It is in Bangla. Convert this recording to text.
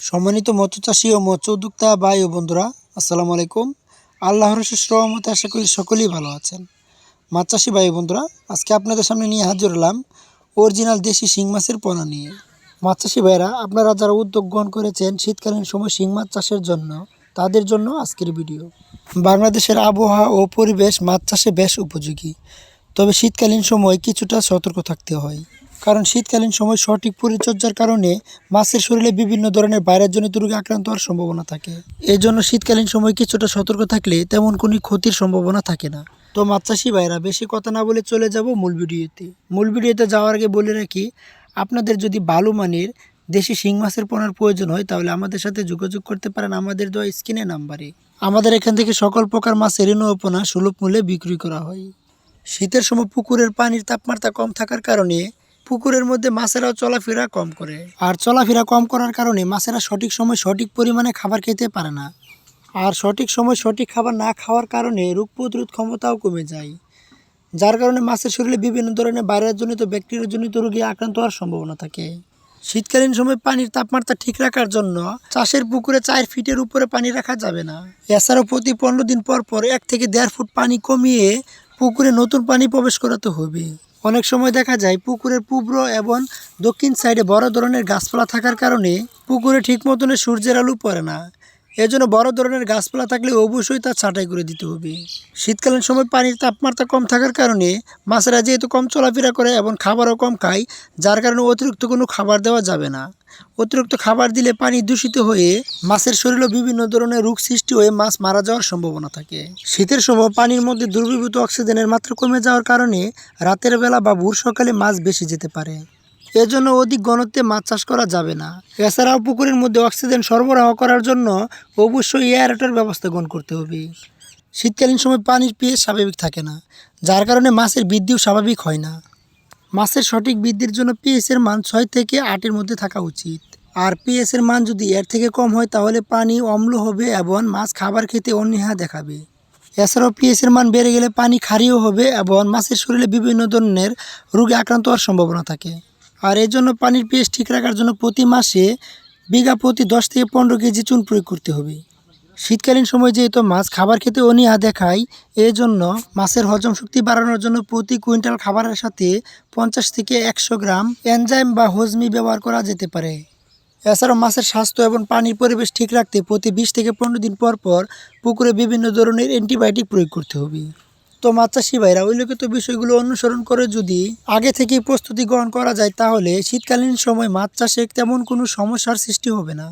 সম্মানিত মৎস্য চাষী ও মৎস্য উদ্যোক্তা ভাই ও বন্ধুরা, আসসালামু আলাইকুম। আল্লাহর শেষ আশা করি সকলেই ভালো আছেন। মাছ চাষি ভাই বন্ধুরা, আজকে আপনাদের সামনে নিয়ে হাজির হলাম অরিজিনাল দেশি শিং মাছের পোনা নিয়ে। মাছ চাষি ভাইরা আপনারা যারা উদ্যোগ গ্রহণ করেছেন শীতকালীন সময় শিং মাছ চাষের জন্য, তাদের জন্য আজকের ভিডিও। বাংলাদেশের আবহাওয়া ও পরিবেশ মাছ চাষে বেশ উপযোগী। তবে শীতকালীন সময় কিছুটা সতর্ক থাকতে হয়। কারণ শীতকালীন সময় সঠিক পরিচর্যার কারণে মাছের শরীরে বিভিন্ন ধরনের ভাইরাসজনিত রোগে আক্রান্ত হওয়ার সম্ভাবনা থাকে। এই জন্য শীতকালীন সময় কিছুটা সতর্ক থাকলে তেমন কোনো ক্ষতির সম্ভাবনা থাকে না। তো মাছ চাষি ভাইরা বেশি কথা না বলে চলে যাব মূল ভিডিওতে। মূল ভিডিওতে যাওয়ার আগে বলে রাখি, আপনাদের যদি ভালো মানের দেশি শিং মাছের পোনার প্রয়োজন হয়, তাহলে আমাদের সাথে যোগাযোগ করতে পারেন আমাদের দেওয়া স্ক্রিনে নাম্বারে। আমাদের এখান থেকে সকল প্রকার মাছের ঋণ পোনা সুলভ মূল্যে বিক্রি করা হয়। শীতের সময় পুকুরের পানির তাপমাত্রা কম থাকার কারণে পুকুরের মধ্যে মাছেরাও চলাফেরা কম করে। আর চলাফেরা কম করার কারণে মাছেরা সঠিক সময় সঠিক পরিমাণে খাবার খেতে পারে না। আর সঠিক সময় সঠিক খাবার না খাওয়ার কারণে রোগ প্রতিরোধ ক্ষমতাও কমে যায়। যার কারণে মাছের শরীরে বিভিন্ন ধরনের ভাইরাসজনিত, ব্যাকটেরিয়াজনিত রোগে আক্রান্ত হওয়ার সম্ভাবনা থাকে। শীতকালীন সময় পানির তাপমাত্রা ঠিক রাখার জন্য চাষের পুকুরে চার ফিটের উপরে পানি রাখা যাবে না। এছাড়াও প্রতি পনেরো দিন পর পর এক থেকে দেড় ফুট পানি কমিয়ে পুকুরে নতুন পানি প্রবেশ করাতে হবে। অনেক সময় দেখা যায় পুকুরের পূর্ব এবং দক্ষিণ সাইডে বড় ধরনের গাছপালা থাকার কারণে পুকুরে ঠিক মতনে সূর্যের আলো পড়ে না। এজন্য বড় ধরনের গাছপালা থাকলে অবশ্যই তা ছাঁটাই করে দিতে হবে। শীতকালীন সময় পানির তাপমাত্রা কম থাকার কারণে মাছেরা যেহেতু কম চলাফেরা করে এবং খাবারও কম খায়, যার কারণে অতিরিক্ত কোনো খাবার দেওয়া যাবে না। অতিরিক্ত খাবার দিলে পানি দূষিত হয়ে মাছের শরীরে বিভিন্ন ধরনের রোগ সৃষ্টি হয়ে মাছ মারা যাওয়ার সম্ভাবনা থাকে। শীতের সময় পানির মধ্যে দুর্বীভূত অক্সিজেনের মাত্রা কমে যাওয়ার কারণে রাতের বেলা বা ভোর সকালে মাছ বেশি যেতে পারে। এজন্য অধিক ঘনত্বে মাছ চাষ করা যাবে না। এছাড়াও পুকুরের মধ্যে অক্সিজেন সরবরাহ করার জন্য অবশ্যই এয়ারেটার ব্যবস্থা গ্রহণ করতে হবে। শীতকালীন সময় পানির পিএইচ স্বাভাবিক থাকে না, যার কারণে মাছের বৃদ্ধিও স্বাভাবিক হয় না। মাছের সঠিক বৃদ্ধির জন্য পিএসের মান ছয় থেকে আটের মধ্যে থাকা উচিত। আর পিএসের মান যদি এর থেকে কম হয়, তাহলে পানি অম্ল হবে এবং মাছ খাবার খেতে অনীহা দেখাবে। এছাড়াও পিএসের মান বেড়ে গেলে পানি ক্ষারীয় হবে এবং মাছের শরীরে বিভিন্ন ধরনের রোগে আক্রান্ত হওয়ার সম্ভাবনা থাকে। আর এই জন্য পানির পিএস ঠিক রাখার জন্য প্রতি মাসে বিঘা প্রতি দশ থেকে পনেরো কেজি চুন প্রয়োগ করতে হবে। শীতকালীন সময় যেহেতু মাছ খাবার খেতে অনীহা দেখায় জন্য মাছের হজম শক্তি বাড়ানোর জন্য প্রতি কুইন্টাল খাবারের সাথে পঞ্চাশ থেকে একশো গ্রাম এনজাইম বা হজমি ব্যবহার করা যেতে পারে। এছাড়াও মাছের স্বাস্থ্য এবং পানির পরিবেশ ঠিক রাখতে প্রতি বিশ থেকে পনেরো দিন পর পর পুকুরে বিভিন্ন ধরনের অ্যান্টিবায়োটিক প্রয়োগ করতে হবে। তো মাছ চাষি ভাইরা, উল্লেখিত বিষয়গুলো অনুসরণ করে যদি আগে থেকেই প্রস্তুতি গ্রহণ করা যায়, তাহলে শীতকালীন সময় মাছ চাষে তেমন কোনো সমস্যার সৃষ্টি হবে না।